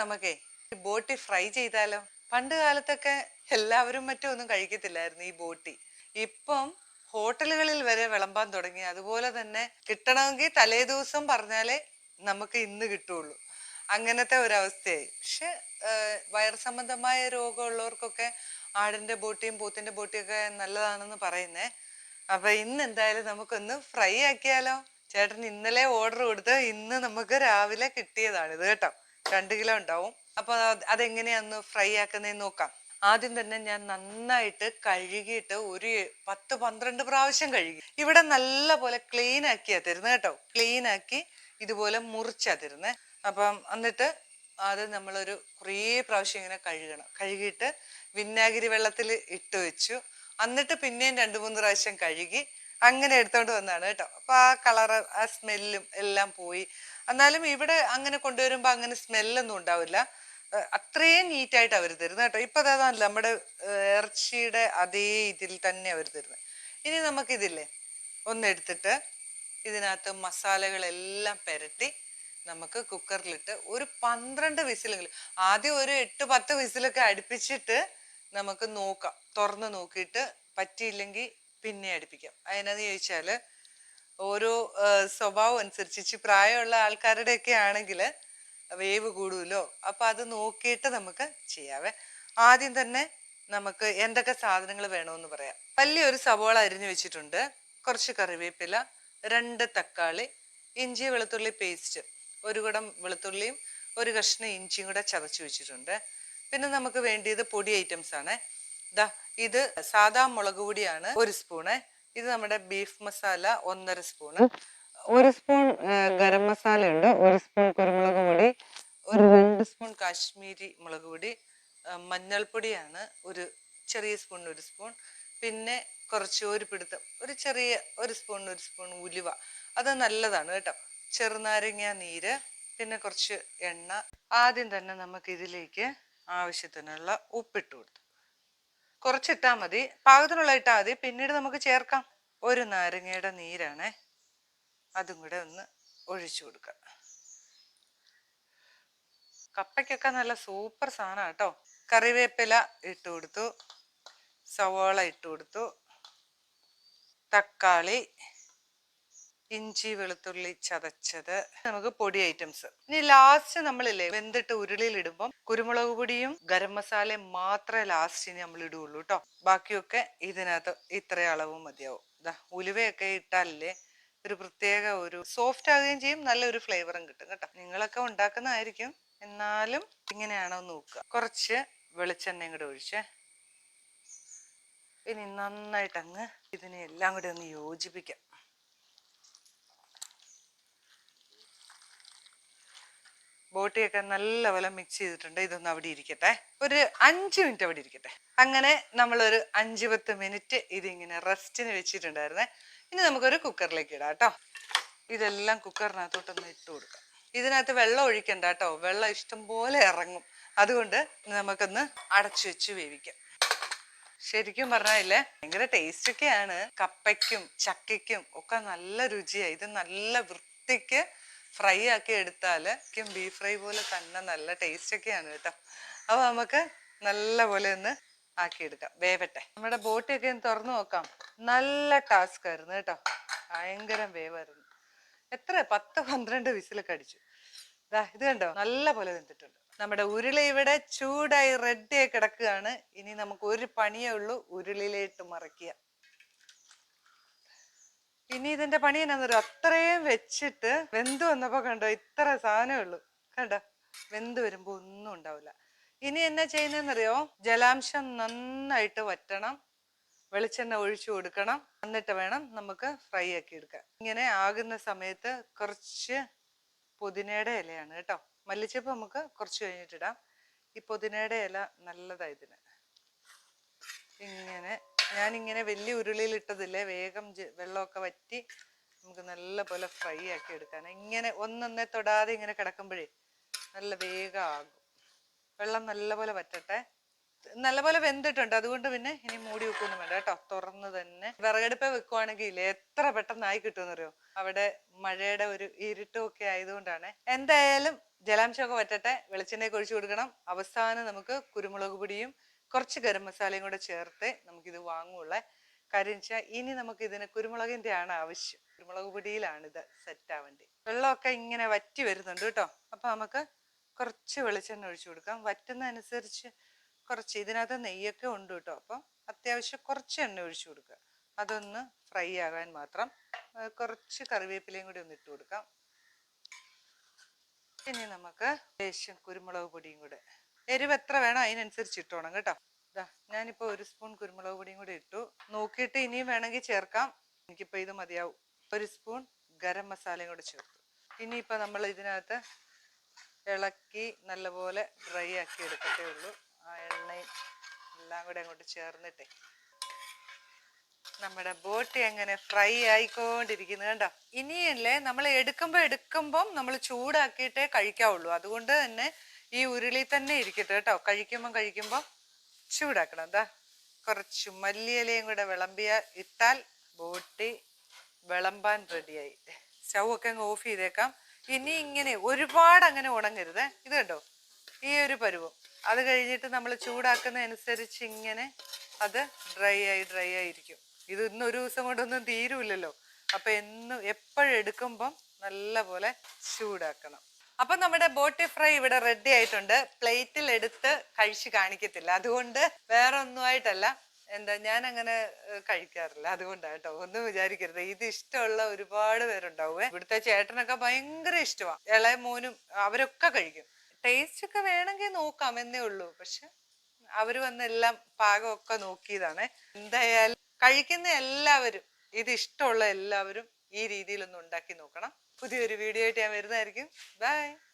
നമുക്കേ ബോട്ടി ഫ്രൈ ചെയ്താലോ? പണ്ട് കാലത്തൊക്കെ എല്ലാവരും മറ്റും ഒന്നും കഴിക്കത്തില്ലായിരുന്നു ഈ ബോട്ടി. ഇപ്പം ഹോട്ടലുകളിൽ വരെ വിളമ്പാൻ തുടങ്ങി. അതുപോലെ തന്നെ കിട്ടണമെങ്കിൽ തലേ ദിവസം പറഞ്ഞാലേ നമുക്ക് ഇന്ന് കിട്ടുള്ളൂ. അങ്ങനത്തെ ഒരവസ്ഥയായി. പക്ഷെ വയർ സംബന്ധമായ രോഗമുള്ളവർക്കൊക്കെ ആടിന്റെ ബോട്ടിയും പോത്തിന്റെ ബോട്ടിയും ഒക്കെ നല്ലതാണെന്ന് പറയുന്നേ. അപ്പൊ ഇന്ന് എന്തായാലും നമുക്കൊന്ന് ഫ്രൈ ആക്കിയാലോ? ചേട്ടൻ ഇന്നലെ ഓർഡർ കൊടുത്ത് ഇന്ന് നമുക്ക് രാവിലെ കിട്ടിയതാണ് ഇത് കേട്ടോ. രണ്ട് കിലോ ഉണ്ടാവും. അപ്പൊ അത് അതെങ്ങനെയാന്ന് ഫ്രൈ ആക്കുന്നതെന്ന് നോക്കാം. ആദ്യം തന്നെ ഞാൻ നന്നായിട്ട് കഴുകിയിട്ട് ഒരു പത്ത് പന്ത്രണ്ട് പ്രാവശ്യം കഴുകി. ഇവിടെ നല്ല പോലെ ക്ലീൻ ആക്കിയാ തരുന്നത് കേട്ടോ. ക്ലീൻ ആക്കി ഇതുപോലെ മുറിച്ചാ തരുന്നത് അപ്പം എന്നിട്ട് അത് നമ്മളൊരു കുറേ പ്രാവശ്യം ഇങ്ങനെ കഴുകണം. കഴുകിയിട്ട് വിനാഗിരി വെള്ളത്തിൽ ഇട്ട് വെച്ചു. എന്നിട്ട് പിന്നെയും രണ്ട് മൂന്ന് പ്രാവശ്യം കഴുകി അങ്ങനെ എടുത്തോണ്ട് വന്നാണ് കേട്ടോ. അപ്പൊ ആ കളറ് ആ സ്മെല്ലും എല്ലാം പോയി. എന്നാലും ഇവിടെ അങ്ങനെ കൊണ്ടുവരുമ്പോൾ അങ്ങനെ സ്മെല്ലൊന്നും ഉണ്ടാവില്ല. അത്രയും നീറ്റായിട്ട് അവർ തരുന്നത് കേട്ടോ. ഇപ്പൊ അതാണല്ലോ നമ്മുടെ ഇറച്ചിയുടെ അതേ ഇതിൽ തന്നെ അവർ തരുന്നത് ഇനി നമുക്കിതില്ലേ ഒന്നെടുത്തിട്ട് ഇതിനകത്ത് മസാലകളെല്ലാം പെരട്ടി നമുക്ക് കുക്കറിലിട്ട് ഒരു പന്ത്രണ്ട് വിസിലെങ്കിലും ആദ്യം ഒരു എട്ട് പത്ത് വിസിലൊക്കെ അടുപ്പിച്ചിട്ട് നമുക്ക് നോക്കാം. തുറന്ന് നോക്കിയിട്ട് പറ്റിയില്ലെങ്കിൽ പിന്നെ അടുപ്പിക്കാം. അതിനെന്ന് ചോദിച്ചാൽ ഓരോ സ്വഭാവം അനുസരിച്ച്. ഇച്ചിരി പ്രായമുള്ള ആൾക്കാരുടെയൊക്കെ ആണെങ്കിൽ വേവ് കൂടുമല്ലോ അപ്പൊ അത് നോക്കിയിട്ട് നമുക്ക് ചെയ്യാവേ. ആദ്യം തന്നെ നമുക്ക് എന്തൊക്കെ സാധനങ്ങൾ വേണമെന്ന് പറയാം. വലിയൊരു സവോള അരിഞ്ഞു വെച്ചിട്ടുണ്ട്. കുറച്ച് കറിവേപ്പില രണ്ട് തക്കാളി ഇഞ്ചി വെളുത്തുള്ളി പേസ്റ്റ്. ഒരു കുടം വെളുത്തുള്ളിയും ഒരു കഷ്ണം ഇഞ്ചിയും കൂടെ ചതച്ച് വെച്ചിട്ടുണ്ട്. പിന്നെ നമുക്ക് വേണ്ടിയത് പൊടി ഐറ്റംസ് ആണ് ദാ ഇത് സാധാ മുളക് പൊടിയാണ്. ഒരു സ്പൂണ്. ഇത് നമ്മുടെ ബീഫ് മസാല ഒന്നര സ്പൂണ്. ഒരു സ്പൂൺ ഗരം മസാല ഉണ്ട് ഒരു സ്പൂൺ കുരുമുളക് പൊടി. ഒരു രണ്ട് സ്പൂൺ കാശ്മീരി മുളക് പൊടി. മഞ്ഞൾപ്പൊടിയാണ് ഒരു ചെറിയ സ്പൂൺ ഒരു സ്പൂൺ. പിന്നെ കുറച്ച് ഒരു പിടുത്തം ഒരു ചെറിയ ഒരു സ്പൂൺ ഒരു സ്പൂൺ ഉലുവ. അത് നല്ലതാണ് കേട്ടോ. ചെറുനാരങ്ങ നീര് പിന്നെ കുറച്ച് എണ്ണ. ആദ്യം തന്നെ നമുക്ക് ഇതിലേക്ക് ആവശ്യത്തിനുള്ള ഉപ്പിട്ട് കൊടുത്തു കുറച്ചിട്ടാൽ മതി. പാകത്തിനുള്ള ഇട്ടാൽ മതി. പിന്നീട് നമുക്ക് ചേർക്കാം. ഒരു നാരങ്ങയുടെ നീരാണ്. അതും കൂടെ ഒന്ന് ഒഴിച്ചു കൊടുക്കുക കപ്പയ്ക്കൊക്കെ നല്ല സൂപ്പർ സാധനം കേട്ടോ. കറിവേപ്പില ഇട്ട് കൊടുത്തു. സവോള ഇട്ട് കൊടുത്തു. തക്കാളി. ഇഞ്ചി വെളുത്തുള്ളി ചതച്ചത്. നമുക്ക് പൊടി ഐറ്റംസ്. ഇനി ലാസ്റ്റ് നമ്മളില്ലേ വെന്തിട്ട് ഉരുളിയിൽ ഇടുമ്പോൾ കുരുമുളക് പൊടിയും ഗരം മസാലയും മാത്രമേ ലാസ്റ്റ് ഇനി നമ്മൾ ഇടുകയുള്ളൂ കേട്ടോ ബാക്കിയൊക്കെ ഇതിനകത്ത് ഇത്ര അളവും മതിയാവും. ഉലുവയൊക്കെ ഇട്ടാലല്ലേ ഒരു പ്രത്യേക ഒരു സോഫ്റ്റ് ആകുകയും ചെയ്യും നല്ലൊരു ഫ്ലേവറും കിട്ടും കേട്ടോ. നിങ്ങളൊക്കെ ഉണ്ടാക്കുന്നതായിരിക്കും. എന്നാലും ഇങ്ങനെയാണോ നോക്കുക. കുറച്ച് വെളിച്ചെണ്ണയും കൂടെ ഒഴിച്ചേ. ഇനി നന്നായിട്ട് അങ്ങ് ഇതിനെ എല്ലാം കൂടി ഒന്ന് യോജിപ്പിക്കാം. ബോട്ടിയൊക്കെ നല്ലപോലെ മിക്സ് ചെയ്തിട്ടുണ്ട്. ഇതൊന്ന് അവിടെ ഇരിക്കട്ടെ. ഒരു അഞ്ച് മിനിറ്റ് അവിടെ ഇരിക്കട്ടെ. അങ്ങനെ നമ്മളൊരു അഞ്ച് പത്ത് മിനിറ്റ് ഇതിങ്ങനെ റെസ്റ്റിന് വെച്ചിട്ടുണ്ടായിരുന്നേ. ഇനി നമുക്കൊരു കുക്കറിലേക്ക് ഇടാം കേട്ടോ. ഇതെല്ലാം കുക്കറിനകത്തോട്ടൊന്ന് ഇട്ട് കൊടുക്കാം. ഇതിനകത്ത് വെള്ളം ഒഴിക്കണ്ട കേട്ടോ. വെള്ളം ഇഷ്ടം പോലെ ഇറങ്ങും. അതുകൊണ്ട് നമുക്കൊന്ന് അടച്ചു വെച്ച് വേവിക്കാം. ശരിക്കും പറഞ്ഞാലേ ഭയങ്കര ടേസ്റ്റ് ഒക്കെയാണ്. കപ്പയ്ക്കും ചക്കയ്ക്കും ഒക്കെ നല്ല രുചിയായി ഇത് നല്ല വൃത്തിക്ക് ഫ്രൈ ആക്കി എടുത്താൽ ബീഫ് ഫ്രൈ പോലെ തന്നെ നല്ല ടേസ്റ്റ് ഒക്കെയാണ് കേട്ടോ. അപ്പൊ നമുക്ക് നല്ല പോലെ ഒന്ന് ആക്കിയെടുക്കാം. വേവട്ടെ. നമ്മുടെ ബോട്ടിയൊക്കെ ഒന്ന് തുറന്നു നോക്കാം. നല്ല ടാസ്ക് ആയിരുന്നു കേട്ടോ. ഭയങ്കര വേവായിരുന്നു. എത്ര? പത്ത് പന്ത്രണ്ട് വിസിലൊക്കെ അടിച്ചു. ദാ ഇത് കണ്ടോ? നല്ല പോലെ വെന്തിട്ടുണ്ട്. നമ്മുടെ ഉരുളി ഇവിടെ ചൂടായി റെഡിയായി കിടക്കുകയാണ്. ഇനി നമുക്ക് ഒരു പണിയേ ഉള്ളൂ ഉരുളിയിലേട്ട് മറക്കുക. ഇനി ഇതിന്റെ പണി എന്നാന്നൊരു അത്രയും വെച്ചിട്ട് വെന്ത് വന്നപ്പോ കണ്ടോ ഇത്ര സാധനമേ ഉള്ളൂ. കണ്ടോ? വെന്ത് വരുമ്പോ ഒന്നും ഉണ്ടാവില്ല ഇനി എന്നാ ചെയ്യുന്നതെന്നറിയോ? ജലാംശം നന്നായിട്ട് വറ്റണം. വെളിച്ചെണ്ണ ഒഴിച്ചു കൊടുക്കണം. എന്നിട്ട് വേണം നമുക്ക് ഫ്രൈ ആക്കി എടുക്കാൻ. ഇങ്ങനെ ആകുന്ന സമയത്ത് കുറച്ച് പുതിനയുടെ ഇലയാണ് കേട്ടോ. മല്ലിച്ചപ്പ് നമുക്ക് കുറച്ച് കഴിഞ്ഞിട്ടിടാം. ഈ പുതിനയുടെ ഇല നല്ലതാ ഇതിന്. ഇങ്ങനെ ഞാനിങ്ങനെ വലിയ ഉരുളിയിൽ ഇട്ടതില്ലേ വേഗം വെള്ളമൊക്കെ വറ്റി നമുക്ക് നല്ല പോലെ ഫ്രൈ ആക്കി എടുക്കാൻ ഇങ്ങനെ ഒന്നൊന്നേ തൊടാതെ ഇങ്ങനെ കിടക്കുമ്പോഴേ നല്ല വേഗം ആകും വെള്ളം നല്ലപോലെ വറ്റട്ടെ. നല്ലപോലെ വെന്തിട്ടുണ്ട്. അതുകൊണ്ട് പിന്നെ ഇനി മൂടി വെക്കൊന്നും വേണ്ട കേട്ടോ. തുറന്ന് തന്നെ. വിറകടുപ്പ് വെക്കുവാണെങ്കിൽ എത്ര പെട്ടെന്നായി കിട്ടുമെന്നറിയോ? അവിടെ മഴയുടെ ഒരു ഇരുട്ടും ഒക്കെ ആയതുകൊണ്ടാണ്. എന്തായാലും ജലാംശമൊക്കെ വറ്റട്ടെ. വെളിച്ചെണ്ണയൊക്കെ ഒഴിച്ചു കൊടുക്കണം. അവസാനം നമുക്ക് കുരുമുളക് പൊടിയും കുറച്ച് ഗരം മസാലയും കൂടെ ചേർത്ത് നമുക്കിത് വാങ്ങുള്ളേ കാര്യം വെച്ചാൽ ഇനി നമുക്ക് ഇതിന് കുരുമുളകിന്റെ ആണ് ആവശ്യം. കുരുമുളക് പൊടിയിലാണ് ഇത് സെറ്റ് ആവേണ്ടി വെള്ളമൊക്കെ ഇങ്ങനെ വറ്റി വരുന്നുണ്ട് കേട്ടോ. അപ്പൊ നമുക്ക് കുറച്ച് വെളിച്ചെണ്ണ ഒഴിച്ചു കൊടുക്കാം. വറ്റുന്നതനുസരിച്ച് കുറച്ച് ഇതിനകത്ത് നെയ്യൊക്കെ ഉണ്ട് കേട്ടോ. അപ്പം അത്യാവശ്യം കുറച്ച് എണ്ണ ഒഴിച്ചു കൊടുക്കുക. അതൊന്ന് ഫ്രൈ ആകാൻ മാത്രം. കുറച്ച് കറിവേപ്പിലയും കൂടി ഒന്ന് ഇട്ട് കൊടുക്കാം. ഇനി നമുക്ക് ലേശം കുരുമുളക് പൊടിയും കൂടെ എരിവ് എത്ര വേണം അതിനനുസരിച്ച് ഇട്ടോണം കേട്ടോ. ഇതാ ഞാനിപ്പോൾ ഒരു സ്പൂൺ കുരുമുളക് പൊടിയും കൂടി ഇട്ടു. നോക്കിയിട്ട് ഇനിയും വേണമെങ്കിൽ ചേർക്കാം. എനിക്കിപ്പോൾ ഇത് മതിയാവും. ഒരു സ്പൂൺ ഗരം മസാലയും കൂടെ ചേർത്തു. ഇനിയിപ്പോൾ നമ്മൾ ഇതിനകത്ത് ഇളക്കി നല്ലപോലെ ഡ്രൈ ആക്കി എടുക്കത്തേ ഉള്ളൂ. ആ എണ്ണയും എല്ലാം കൂടെ അങ്ങോട്ട് ചേർന്നിട്ടേ. നമ്മുടെ ബോട്ടി അങ്ങനെ ഫ്രൈ ആയിക്കൊണ്ടിരിക്കുന്നു കണ്ടോ? ഇനിയല്ലേ നമ്മൾ എടുക്കുമ്പോൾ എടുക്കുമ്പം നമ്മൾ ചൂടാക്കിയിട്ടേ കഴിക്കാവുള്ളൂ. അതുകൊണ്ട് തന്നെ ഈ ഉരുളി തന്നെ ഇരിക്കട്ടെ കേട്ടോ. കഴിക്കുമ്പോൾ കഴിക്കുമ്പോൾ ചൂടാക്കണം. എന്താ കുറച്ച് മല്ലിയിലയും കൂടെ വിളമ്പിയ ഇട്ടാൽ ബോട്ടി വിളമ്പാൻ റെഡിയായി. സ്റ്റൗ ഒക്കെ അങ്ങ് ഓഫ് ചെയ്തേക്കാം. ഇനി ഇങ്ങനെ ഒരുപാട് അങ്ങനെ ഉണങ്ങരുത്. ഇത് കണ്ടോ? ഈ ഒരു പരുവം. അത് കഴിഞ്ഞിട്ട് നമ്മൾ ചൂടാക്കുന്നതനുസരിച്ച് ഇങ്ങനെ അത് ഡ്രൈ ആയി ഡ്രൈ ആയിരിക്കും. ഇത് ഇന്ന് ഒരു ദിവസം കൊണ്ടൊന്നും തീരുമില്ലല്ലോ അപ്പം എന്നും എപ്പോഴെടുക്കുമ്പം നല്ല പോലെ ചൂടാക്കണം. അപ്പൊ നമ്മുടെ ബോട്ടി ഫ്രൈ ഇവിടെ റെഡി ആയിട്ടുണ്ട്. പ്ലേറ്റിൽ എടുത്ത് കഴിച്ച് കാണിക്കത്തില്ല. അതുകൊണ്ട് വേറെ എന്താ ഞാൻ അങ്ങനെ കഴിക്കാറില്ല. അതുകൊണ്ടാണ് ഒന്നും വിചാരിക്കരുത്. ഇത് ഇഷ്ടമുള്ള ഒരുപാട് പേരുണ്ടാവുമേ ഇവിടുത്തെ ചേട്ടനൊക്കെ ഭയങ്കര ഇഷ്ടമാണ് ഇളയ മോനും അവരൊക്കെ കഴിക്കും. ടേസ്റ്റ് ഒക്കെ വേണമെങ്കിൽ നോക്കാം എന്നേ ഉള്ളൂ. പക്ഷെ അവർ വന്ന് എല്ലാം പാകമൊക്കെ നോക്കിയതാണ്. എന്തായാലും കഴിക്കുന്ന എല്ലാവരും ഇത് ഇഷ്ടമുള്ള എല്ലാവരും ഈ രീതിയിലൊന്ന് ഉണ്ടാക്കി നോക്കണം. പുതിയൊരു വീഡിയോ ആയിട്ട് ഞാൻ വരുന്നതായിരിക്കും. ബൈ